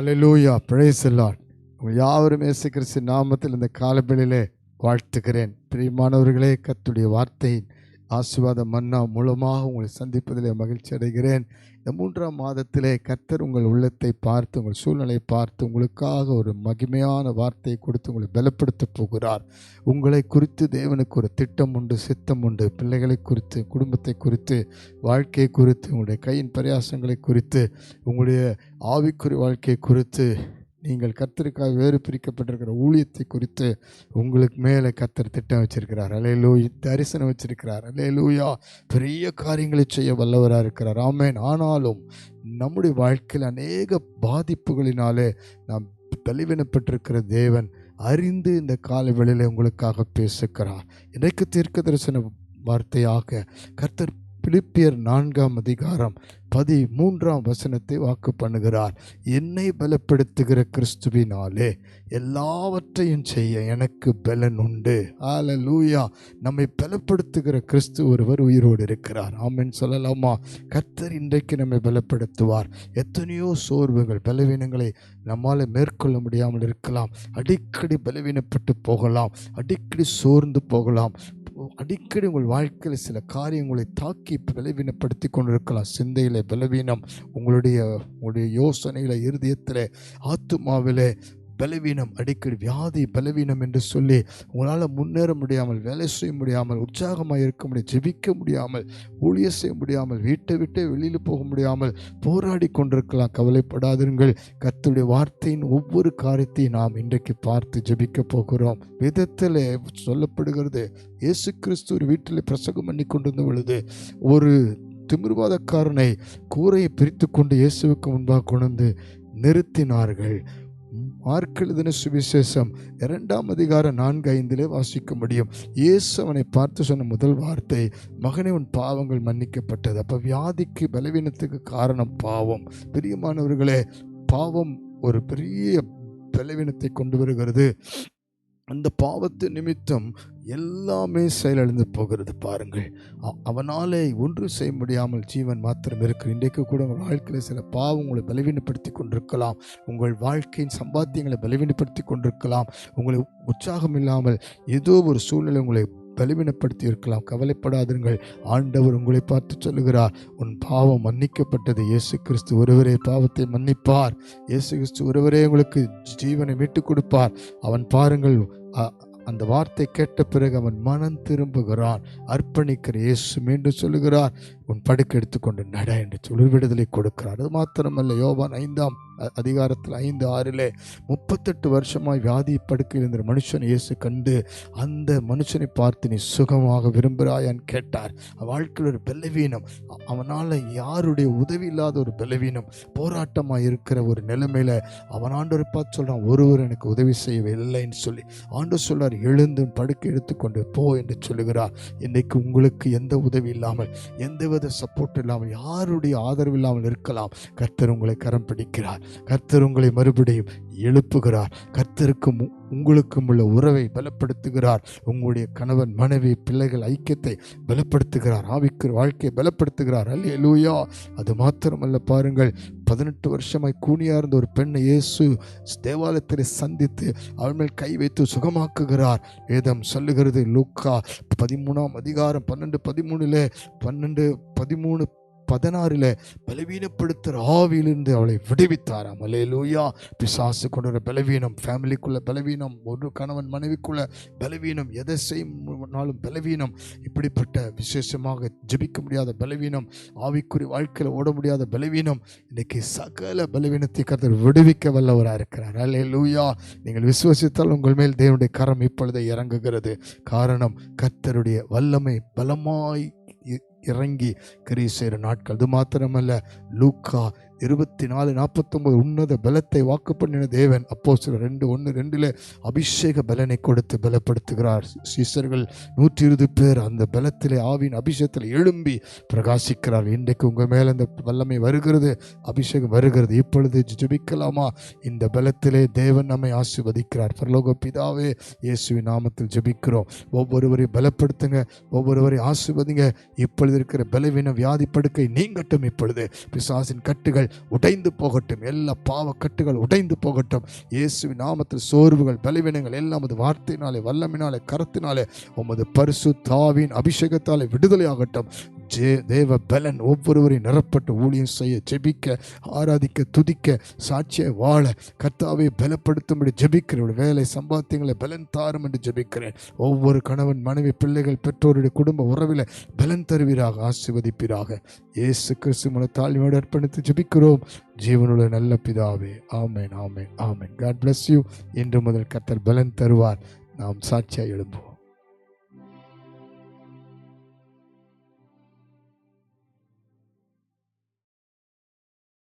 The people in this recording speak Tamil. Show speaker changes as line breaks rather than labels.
ஹalleluya praise the உங்கள் யாவரும் இயேசு கிறிஸ்து நாமத்தில் இந்த காலப்பெளியிலே வாழ்த்துகிறேன். பிரியமானவர்களே கத்துடைய வார்த்தையின் ஆசிர்வாத மன்னா மூலமாக உங்களை சந்திப்பதிலே மகிழ்ச்சி அடைகிறேன். இந்த மூன்றாம் மாதத்திலே கர்த்தர் உங்கள் உள்ளத்தை பார்த்து உங்கள் சூழ்நிலையை பார்த்து உங்களுக்காக ஒரு மகிமையான வார்த்தையை கொடுத்து உங்களை பலப்படுத்த போகிறார். உங்களை குறித்து தேவனுக்கு ஒரு திட்டம் உண்டு சித்தம் உண்டு. பிள்ளைகளை குறித்து குடும்பத்தை குறித்து வாழ்க்கையை குறித்து உங்களுடைய கையின் பிரயாசங்களை குறித்து உங்களுடைய ஆவிக்குறி வாழ்க்கையை குறித்து நீங்கள் கத்தருக்காக வேறு பிரிக்கப்பட்டிருக்கிற ஊழியத்தை குறித்து உங்களுக்கு மேலே கத்தர் திட்டம் வச்சிருக்கிறார். அலையலூய் தரிசனம் வச்சிருக்கிறார். அலையலூயா பெரிய காரியங்களை செய்ய வல்லவராக இருக்கிறார். ஆமேன். ஆனாலும் நம்முடைய வாழ்க்கையில் அநேக பாதிப்புகளினாலே நாம் பலிவினப்பட்டிருக்கிற தேவன் அறிந்து இந்த கால வேளையிலே உங்களுக்காக பேசுகிறார். இன்றைக்கு தீர்க்க தரிசன வார்த்தையாக கர்த்தர் பிலிப்பியர் நான்காம் அதிகாரம் பதி மூன்றாம் வசனத்தை வாக்கு பண்ணுகிறார். என்னை பலப்படுத்துகிற கிறிஸ்துவினாலே எல்லாவற்றையும் செய்ய எனக்கு பலன் உண்டு. ஆல லூயா நம்மை பலப்படுத்துகிற கிறிஸ்து ஒருவர் உயிரோடு இருக்கிறார். ஆமென். சொல்லலாமா? கர்த்தர் இன்றைக்கு நம்மை பலப்படுத்துவார். எத்தனையோ சோர்வுகள் பலவீனங்களை நம்மால் மேற்கொள்ள முடியாமல் இருக்கலாம். அடிக்கடி பலவீனப்பட்டு போகலாம். அடிக்கடி சோர்ந்து போகலாம். அடிக்கடி உங்கள் வாழ்க்கையில் சில காரியங்களை தாக்கி பலவீனப்படுத்தி கொண்டிருக்கலாம். சிந்தையில் பலவீனம். உங்களுடைய உங்களுடைய யோசனையில் இருதயத்தில் ஆத்துமாவில் பலவீனம் அடிக்கடி வியாதி பலவீனம் என்று சொல்லி உங்களால் முன்னேற முடியாமல் வேலை செய்ய முடியாமல் உற்சாகமாக இருக்க முடியும் ஜெபிக்க முடியாமல் ஊழிய செய்ய முடியாமல் வீட்டை விட்டு வெளியில் போக முடியாமல் போராடி கொண்டிருக்கலாம். கவலைப்படாதிருங்கள். கத்துடைய வார்த்தையின் ஒவ்வொரு காரியத்தையும் நாம் இன்றைக்கு பார்த்து ஜெபிக்க போகிறோம். விதத்தில் சொல்லப்படுகிறது இயேசு கிறிஸ்து ஒரு வீட்டில் பிரசங்கம் பண்ணி கொண்டிருந்த பொழுது ஒரு திமிர்வாதக்காரனை கூரையை பிரித்து கொண்டு இயேசுவுக்கு முன்பாக கொண்டு நிறுத்தினார்கள். மார்க் எழுதின சுவிசேஷம் இரண்டாம் அதிகாரம் நான்கு ஐந்திலே வாசிக்க முடியும் இயேசு அவனை பார்த்து சொன்ன முதல் வார்த்தை மகனே உன் பாவங்கள் மன்னிக்கப்பட்டது. அப்போ வியாதிக்கு பலவீனத்துக்கு காரணம் பாவம். பிரியமானவர்களே பாவம் ஒரு பெரிய பலவீனத்தை கொண்டு வருகிறது. அந்த பாவத்து நிமித்தம் எல்லாமே செயலிழந்து போகிறது பாருங்கள். அவனாலே ஒன்று செய்ய முடியாமல் ஜீவன் மாத்திரம் இருக்கு இன்றைக்கு கூட உங்கள் வாழ்க்கையில் சில பாவம் உங்களை பலவீனப்படுத்தி கொண்டிருக்கலாம். உங்கள் வாழ்க்கையின் சம்பாத்தியங்களை பலவீனப்படுத்தி கொண்டிருக்கலாம். உங்களை உற்சாகம் இல்லாமல் ஏதோ ஒரு சூழ்நிலை உங்களை பலவீனப்படுத்தி இருக்கலாம். கவலைப்படாதீர்கள் ஆண்டவர் உங்களை பார்த்து சொல்லுகிறார் உன் பாவம் மன்னிக்கப்பட்டது. இயேசு கிறிஸ்து ஒருவரே பாவத்தை மன்னிப்பார். இயேசு கிறிஸ்து ஒருவரே உங்களுக்கு ஜீவனை மீட்டுக் கொடுப்பார். அவன் பாருங்கள் அந்த வார்த்தை கேட்ட பிறகு அவன் மனம் திரும்புகிறான். அர்ப்பணிக்கிற இயேசு மீண்டும் சொல்லுகிறார் உன் படுக்கை எடுத்துக்கொண்டு நட என்று சொல்லி விடுதலை கொடுக்கிறார். அது மாத்திரமல்ல யோவான் ஐந்தாம் அ- அதிகாரத்தில் ஐந்து ஆறிலே முப்பத்தெட்டு வருஷமாய் வியாதி படுக்கையில் இருந்த மனுஷன் இயேசு கண்டு அந்த மனுஷனை பார்த்து நீ சுகமாக விரும்புகிறாயான்னு கேட்டார். வாழ்க்கையில் ஒரு பலவீனம். அவனால் யாருடைய உதவி இல்லாத ஒரு பலவீனம். போராட்டமாக இருக்கிற ஒரு நிலைமையில் அவன் ஆண்டவரை பார்த்து சொல்கிறான் ஒருவர் எனக்கு உதவி செய்யவில்லைன்னு சொல்லி. ஆண்டு சொல்றார் எழுந்து படுக்கை எடுத்துக்கொண்டு போ என்று சொல்லுகிறார். இன்னைக்கு உங்களுக்கு எந்த உதவி இல்லாமல் எந்த எந்தவித சப்போர்ட் இல்லாமல் யாருடைய ஆதரவு இல்லாமல் இருக்கலாம். கர்த்தர் உங்களை கரம் பிடிக்கிறார். கர்த்தர் உங்களை மறுபடியும் எழுப்புகிறார். கர்த்தருக்கும் உ- உங்களுக்கும் உள்ள உறவை பலப்படுத்துகிறார். உங்களுடைய கணவன் மனைவி பிள்ளைகள் ஐக்கியத்தை பலப்படுத்துகிறார். ஆவிக்கு வாழ்க்கையை பலப்படுத்துகிறார். அல்ல லூயா அது மாத்திரமல்ல பாருங்கள். பதினெட்டு வருஷமாய் கூனியா இருந்த ஒரு பெண்ணை இயேசு தேவாலயத்தை சந்தித்து அவள் மேல் கை வைத்து சுகமாக்குகிறார். வேதம் சொல்லுகிறது லூக்கா பதிமூணாம் அதிகாரம் பன்னெண்டு பதிமூணுல பன்னெண்டு பதிமூணு பதினாறில் பலவீனப்படுத்துகிற ஆவியிலிருந்து அவளை விடுவித்தாராம். அலேலூயா பிசாசு கொண்ட ஒரு பலவீனம் ஃபேமிலிக்குள்ள பலவீனம் ஒரு கணவன் மனைவிக்குள்ள பலவீனம் எதை செய்யும்னாலும் பலவீனம் இப்படிப்பட்ட விசேஷமாக ஜெபிக்க முடியாத பலவீனம் ஆவிக்குறி வாழ்க்கையில் ஓட முடியாத பலவீனம் இன்னைக்கு சகல பலவீனத்தை கருத்து விடுவிக்க வல்லவராக இருக்கிறார். லூயா நீங்கள் விசுவசித்தால் உங்கள் மேல் தேவனுடைய கரம் இப்பொழுதே இறங்குகிறது. காரணம் கர்த்தருடைய வல்லமை பலமாய் இறங்கி கிரியை செய்கிற நாட்கள். அது மாத்திரமல்ல லூக்கா இருபத்தி நாலு நாற்பத்தொம்பது உன்னத பலத்தை வாக்கு பண்ணின தேவன் அப்போ சில ரெண்டு ஒன்று ரெண்டில் அபிஷேக பலனை கொடுத்து பலப்படுத்துகிறார். சீசர்கள் நூற்றி இருபது பேர் அந்த பலத்திலே ஆவின் அபிஷேகத்தில் எழும்பி பிரகாசிக்கிறார். இன்றைக்கு உங்கள் மேலே அந்த வல்லமை வருகிறது அபிஷேகம் வருகிறது. இப்பொழுது ஜெபிக்கலாமா? இந்த பலத்திலே தேவன் நம்மை ஆசீர்வதிக்கிறார். பரலோக பிதாவே இயேசுவின் நாமத்தில் ஜெபிக்கிறோம். ஒவ்வொருவரையும் பலப்படுத்துங்க ஒவ்வொருவரையும் ஆசீர்வதிங்க. இப்பொழுது இருக்கிற பலவீன வியாதி படுக்கை நீங்கட்டும் இப்பொழுது. பிசாசின் கட்டுகள் உடைந்து போகட்டும். எல்லா பாவக்கட்டுகள் உடைந்து போகட்டும். இயேசுவின் நாமத்தில் சோர்வுகள் பலவீனங்கள் எல்லாம் அது வார்த்தையினாலே வல்லமினாலே கரத்தினாலே உமது பரிசு தாவின் அபிஷேகத்தாலே விடுதலையாகட்டும். ஜே தேவ பலன் ஒவ்வொருவரையும் நிரப்பட்டு ஊழியம் செய்ய ஜெபிக்க ஆராதிக்க துதிக்க சாட்சியை வாழ கர்த்தாவை பலப்படுத்தும்படி ஜெபிக்கிறேன் வேலை சம்பாத்தியங்களை பலன் தாரும் என்று ஜெபிக்கிறேன். ஒவ்வொரு கணவன் மனைவி பிள்ளைகள் பெற்றோருடைய குடும்ப உறவில் பலன் தருவீராக ஆசிர்வதிப்பீராக. இயேசு கிறிஸ்து மன தாழ்மையோடு அர்ப்பணித்து ஜெபிக்கிறோம். ஜீவனுள்ள நல்ல பிதாவே ஆமேன் ஆமேன் ஆமேன். காட் பிளஸ் யூ இன்று முதல் கர்த்தர் பலன் தருவார். நாம் சாட்சியாக எழும்புவோம்.